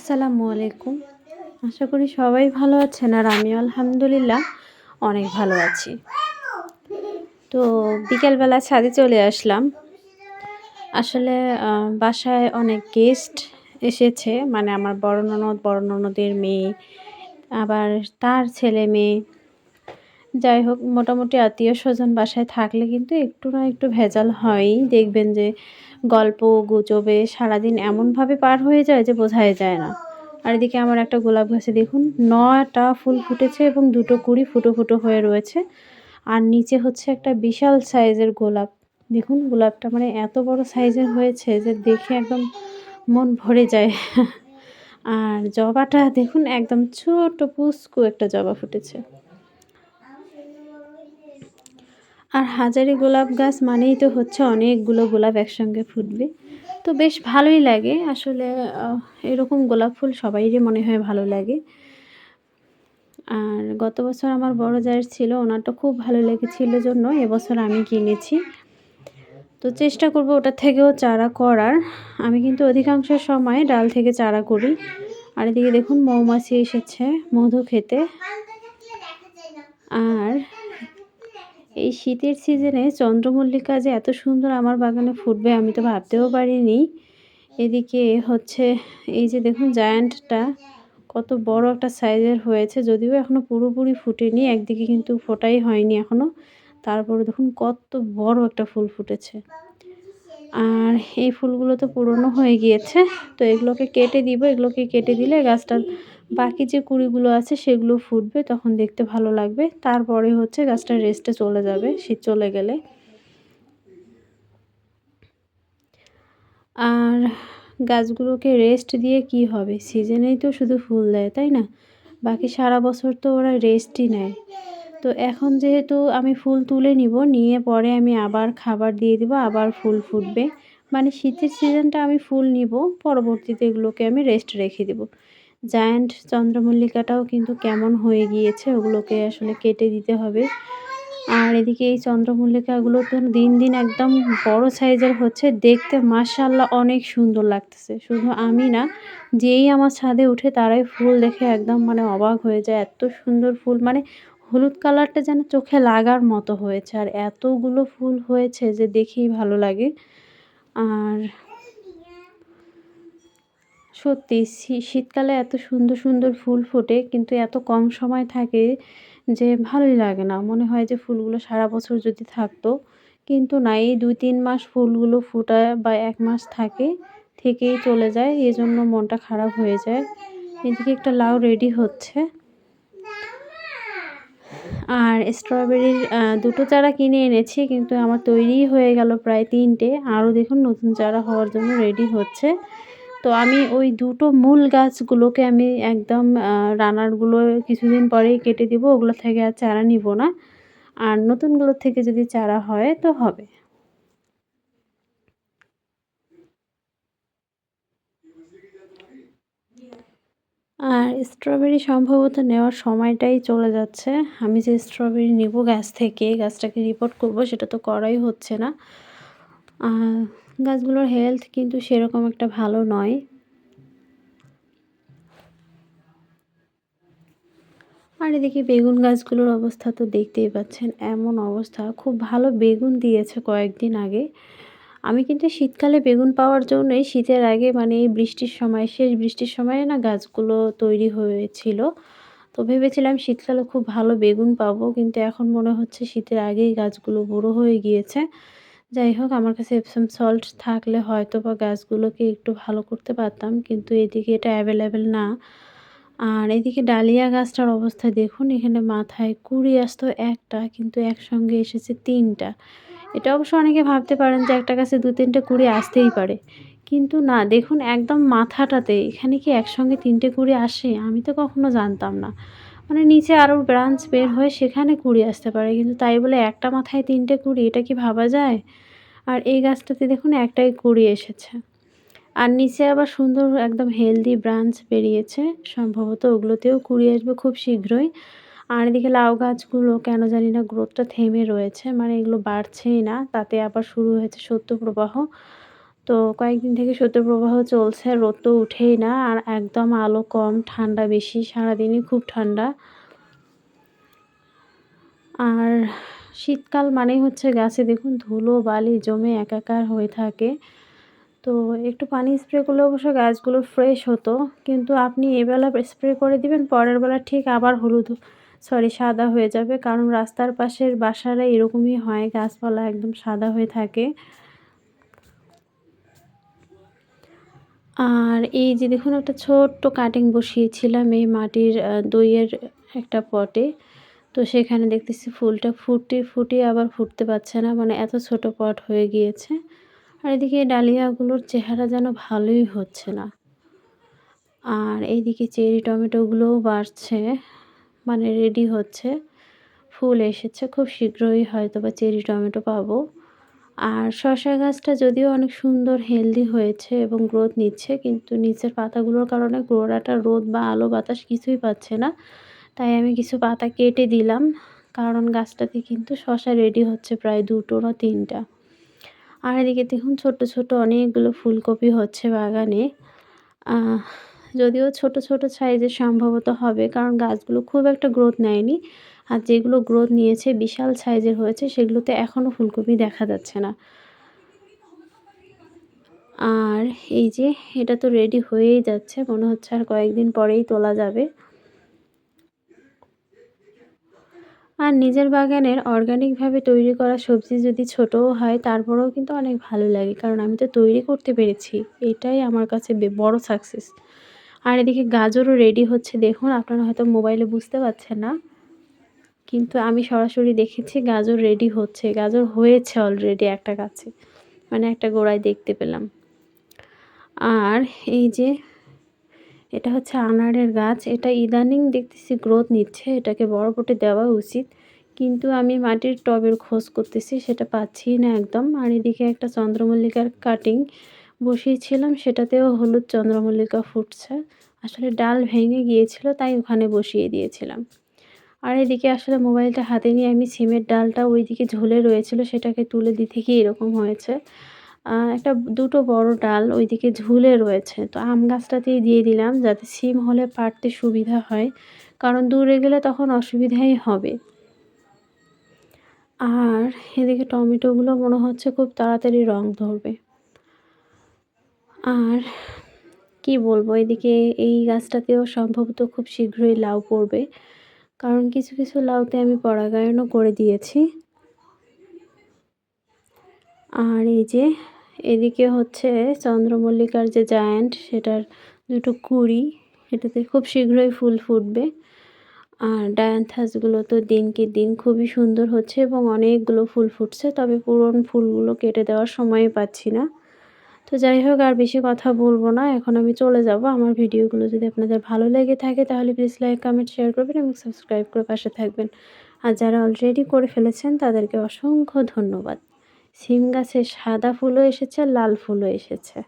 আসসালামু আলাইকুম। আশা করি সবাই ভালো আছেন আর আমি আলহামদুলিল্লাহ অনেক ভালো আছি। তো বিকেলবেলা ছাদে চলে আসলাম। আসলে বাসায় অনেক গেস্ট এসেছে। মানে আমার বড় ননদ, বড় ননদের মেয়ে, আবার তার ছেলে মেয়ে। যাই হোক, মোটামুটি আত্মীয় স্বজন বাসায় থাকলে কিন্তু একটু না একটু ভেজাল হয়ই। দেখবেন যে গল্প, গুজবে সারাদিন এমনভাবে পার হয়ে যায় যে বোঝাই যায় না। আর এদিকে আমার একটা গোলাপ গাছে দেখুন, নটা ফুল ফুটেছে এবং দুটো কুড়ি ফুটো ফুটো হয়ে রয়েছে। আর নিচে হচ্ছে একটা বিশাল সাইজের গোলাপ। দেখুন, গোলাপটা মানে এত বড় সাইজের হয়েছে যে দেখে একদম মন ভরে যায়। আর জবাটা দেখুন, একদম ছোট পুস্কু একটা জবা ফুটেছে। আর হাজারি গোলাপ গাছ মানেই তো হচ্ছে অনেকগুলো গোলাপ একসঙ্গে ফুটবে। তো বেশ ভালোই লাগে। আসলে এরকম গোলাপ ফুল সবাইরই মনে হয় ভালো লাগে। আর গত বছর আমার বড় জায়ের ছিল ওনারটা খুব ভালো লেগেছিল জন্য এবছর আমি কিনেছি। তো চেষ্টা করব ওটার থেকেও চারা করার। আমি কিন্তু অধিকাংশ সময় ডাল থেকে চারা করি। আর এদিকে দেখুন মৌমাছি এসেছে মধু খেতে। আর এই শীতের সিজনে চন্দ্রমল্লিকা যে এত সুন্দর আমার বাগানে ফুটবে আমি তো ভাবতেও পারিনি। এদিকে হচ্ছে এই যে দেখুন জায়ান্টটা, কত বড় একটা সাইজের হয়েছে, যদিও এখনও পুরোপুরি ফুটেনি, একদিকে কিন্তু ফোটাই হয়নি এখনও তারপরে দেখুন কত বড় একটা ফুল ফুটেছে। আর এই ফুলগুলো তো পুরনো হয়ে গিয়েছে, তো এগুলোকে কেটে দিব, এগুলোকে কেটে দিলে গাছটা বাকি যে কুড়িগুলো আছে সেগুলো ফুটবে, তখন দেখতে ভালো লাগবে। তারপরে হচ্ছে গাছটা রেস্টে চলে যাবে শীত চলে গেলে। আর গাছগুলোকে রেস্ট দিয়ে কি হবে? সিজনেই তো শুধু ফুল দেয়, তাই না? বাকি সারা বছর তো ওরা রেস্টই নেয়। তো এখন যেহেতু আমি ফুল তুলে নিব, নিয়ে পরে আমি আবার খাবার দিয়ে দিব, আবার ফুল ফুটবে। মানে শীতের সিজনটা আমি ফুল নিব, পরবর্তীতে এগুলোকে আমি রেস্ট রেখে দেব। জায়ান্ট চন্দ্রমল্লিকাটাও কিন্তু কেমন হয়ে গিয়েছে, ওগুলোকে আসলে কেটে দিতে হবে। আর এদিকে এই চন্দ্রমল্লিকাগুলো তো দিন দিন একদম বড় সাইজের হচ্ছে, দেখতে মাশাল্লাহ অনেক সুন্দর লাগতেছে। শুধু আমি না, যেই আমার ছাদে উঠে তারাই ফুল দেখে একদম মানে অবাক হয়ে যায়, এত সুন্দর ফুল। মানে হলুদ কালারটা যেন চোখে লাগার মতো হয়েছে, আর এতগুলো ফুল হয়েছে যে দেখেই ভালো লাগে। আর সত্যি শীতকালে এত সুন্দর সুন্দর ফুল ফোটে, কিন্তু এত কম সময় থাকে যে ভালোই লাগে না। মনে হয় যে ফুলগুলো সারা বছর যদি থাকতো, কিন্তু না, এই দুই, তিন মাস ফুলগুলো ফোটায় বা এক মাস থাকে, থেকেই চলে যায় এই জন্য মনটা খারাপ হয়ে যায়। এদিকে একটা লাউ রেডি হচ্ছে। আর স্ট্রবেরির দুটো চারা কিনে এনেছি, কিন্তু আমার তৈরি হয়ে গেল প্রায় তিনটে। আরও দেখুন নতুন চারা হওয়ার জন্য রেডি হচ্ছে। তো আমি ওই দুটো মূল গাছগুলোকে আমি একদম রানারগুলো কিছুদিন পরেই কেটে দিব, ওগুলো থেকে আর চারা নিব না। আর নতুনগুলোর থেকে যদি চারা হয় তো হবে। আর স্ট্রবেরি সম্ভবত নেওয়ার সময়টাই চলে যাচ্ছে। আমি যে স্ট্রবেরি নিব গাছ থেকে, গাছটাকে রিপোর্ট করব, সেটা তো করাই হচ্ছে না। গাছগুলোর হেলথ কিন্তু সেরকম একটা ভালো নয়। আর এদিকে বেগুন গাছগুলোর অবস্থা তো দেখতেই পাচ্ছেন, এমন অবস্থা। খুব ভালো বেগুন দিয়েছে কয়েকদিন আগে। আমি কিন্তু শীতকালে বেগুন পাওয়ার জন্যই শীতের আগে মানে এই বৃষ্টির সময়, শেষ বৃষ্টির সময়ে না গাছগুলো তৈরি হয়েছিল। তো ভেবেছিলাম শীতকালে খুব ভালো বেগুন পাবো, কিন্তু এখন মনে হচ্ছে শীতের আগেই গাছগুলো বুড়ো হয়ে গিয়েছে। যাই হোক, আমার কাছে এপসাম সল্ট থাকলে হয়তো বা গাছগুলোকে একটু ভালো করতে পারতাম, কিন্তু এদিকে এটা অ্যাভেলেবেল না। আর এদিকে ডালিয়া গাছটার অবস্থা দেখুন, এখানে মাথায় কুড়ি আসতো একটা, কিন্তু একসঙ্গে এসেছে তিনটা। এটা অবশ্য অনেকে ভাবতে পারেন যে একটা গাছে দু তিনটে কুড়ি আসতেই পারে। কিন্তু না, দেখুন একদম মাথাটাতে, এখানে কি একসঙ্গে তিনটে কুড়ি আসে? আমি তো কখনো জানতাম না। মানে নিচে আরও ব্রাঞ্চ বের হয়ে সেখানে কুড়ি আসতে পারে, কিন্তু তাই বলে একটা মাথায় তিনটে কুড়ি, এটা কি ভাবা যায়? আর এই গাছটাতে দেখুন একটাই কুড়ি এসেছে। আর নিচে আবার সুন্দর একদম হেলদি ব্রাঞ্চ বেরিয়েছে। সম্ভবত ওগুলোতেও কুড়ি আসবে খুব শীঘ্রই। আর এদিকে লাউ গাছগুলো কেন জানি না গ্রোথটা থেমে রয়েছে মানে এগুলো বাড়ছেই না। তাতে আবার শুরু হয়েছে সত্যপ্রবাহ তো কয়েকদিন থেকে শৈত্যপ্রবাহ চলছে, রোদ তো উঠেই না। আর একদম আলো কম, ঠান্ডা বেশি, সারাদিনই খুব ঠান্ডা। আর শীতকাল মানেই হচ্ছে গাছে দেখুন ধুলো, বালি জমে একাকার হয়ে থাকে। তো একটু পানি স্প্রে করলে অবশ্য গাছগুলো ফ্রেশ হতো। কিন্তু আপনি এবেলা স্প্রে করে দিবেন, পরের বেলা ঠিক আবার হলুদ সরি সাদা হয়ে যাবে। কারণ রাস্তার পাশের বাসারা এরকমই হয়, গাছপালা একদম সাদা হয়ে থাকে। আর এই যে দেখুন, একটা ছোট্ট কাটিং বসিয়েছিলাম এই মাটির দইয়ের একটা পটে। তো সেখানে দেখতেছি ফুলটা ফুটে ফুটে আবার ফুটতে পারছে না মানে এত ছোট পট হয়ে গিয়েছে। আর এদিকে ডালিয়াগুলোর চেহারা যেন ভালোই হচ্ছে না। আর এইদিকে চেরি টমেটোগুলোও বাড়ছে মানে রেডি হচ্ছে। ফুল এসেছে, খুব শীঘ্রই হয়তো বা চেরি টমেটো পাবো। আর শশা গাছটা যদিও অনেক সুন্দর হেলদি হয়েছে এবং গ্রোথ নিচ্ছে, কিন্তু নিচের পাতাগুলোর কারণে গোড়াটা রোদ বা আলো বাতাস কিছুই পাচ্ছে না। তাই আমি কিছু পাতা কেটে দিলাম, কারণ গাছটাতে কিন্তু শশা রেডি হচ্ছে প্রায় দুটো না তিনটা। আর এদিকে দেখুন ছোট ছোট অনেকগুলো ফুলকপি হচ্ছে বাগানে। যদিও ছোট ছোট সাইজে সম্ভবত হবে, কারণ গাছগুলো খুব একটা গ্রোথ নেয়নি। আর যেগুলো গ্রোথ নিয়েছে, বিশাল সাইজের হয়েছে, সেগুলোতে এখনও ফুলকপি দেখা যাচ্ছে না। আর এই যে, এটা তো রেডি হয়েই যাচ্ছে, মনে হচ্ছে আর কয়েকদিন পরেই তোলা যাবে। আর নিজের বাগানের অর্গানিকভাবে তৈরি করা সবজি যদি ছোটও হয়, তারপরেও কিন্তু অনেক ভালো লাগে। কারণ আমি তো তৈরি করতে পেরেছি। এটাই আমার কাছে বড় সাকসেস আর এদিকে গাজরও রেডি হচ্ছে। দেখুন, আপনারা হয়তো মোবাইলে বুঝতে পারছেন না। কিন্তু আমি সরাসরি দেখেছি গাজর রেডি হচ্ছে। গাজর হয়েছে অলরেডি একটা গাছে। মানে একটা গোড়ায় দেখতে পেলাম। আর এই যে এটা হচ্ছে আনারের গাছ। এটা ইদানিং দেখতেছি গ্রোথ নিচ্ছে, এটাকে বড় পটে দেওয়া উচিত। কিন্তু আমি মাটির টবের খোঁজ করতেছি, সেটা পাচ্ছি না একদম। আর এদিকে একটা চন্দ্রমল্লিকার কাটিং বসিয়েছিলাম, সেটাতেও হলুদ চন্দ্রমল্লিকা ফুটছে। আসলে ডাল ভেঙে গিয়েছিল, তাই ওখানে বসিয়ে দিয়েছিলাম। আর এদিকে আসলে মোবাইলটা হাতে নিয়ে আমি সিমের ডালটা ওইদিকে ঝুলে রয়েছিল, সেটাকে তুলে দিতে গিয়ে এরকম হয়েছে। একটা দুটো বড় ডাল ওইদিকে ঝুলে রয়েছে। তো আম গাছটাতেই দিয়ে দিলাম যাতে সিম হলে পারতে সুবিধা হয়, কারণ দূরে গেলে তখন অসুবিধাই হবে। আর এদিকে টমেটোগুলো মনে হচ্ছে খুব তাড়াতাড়ি রং ধরবে। আর কি বলব, এদিকে এই গাছটাতেও সম্ভবত খুব শীঘ্রই লাউ পড়বে, কারণ কিছু কিছু লাউতে আমি পরাগায়নও করে দিয়েছি। আর এই যে এদিকে হচ্ছে চন্দ্রমল্লিকার যে জায়ান্ট, সেটার দুটো কুড়ি, এটাতে খুব শীঘ্রই ফুল ফুটবে। আর ডায়ান্থাসগুলো তো দিনকে দিন খুবই সুন্দর হচ্ছে এবং অনেকগুলো ফুল ফুটছে, তবে পুরন ফুলগুলো কেটে দেওয়ার সময় পাচ্ছি না। তো যাই হোক, আর বেশি কথা বলব না, এখন আমি চলে যাব। আমার ভিডিওগুলো যদি আপনাদের ভালো লেগে থাকে, তাহলে প্লিজ লাইক, কমেন্ট, শেয়ার করবেন এবং সাবস্ক্রাইব করে পাশে থাকবেন। আর যারা অলরেডি করে ফেলেছেন, তাদেরকে অসংখ্য ধন্যবাদ। সিম গাছে সাদা ফুলও এসেছে লাল ফুলও এসেছে।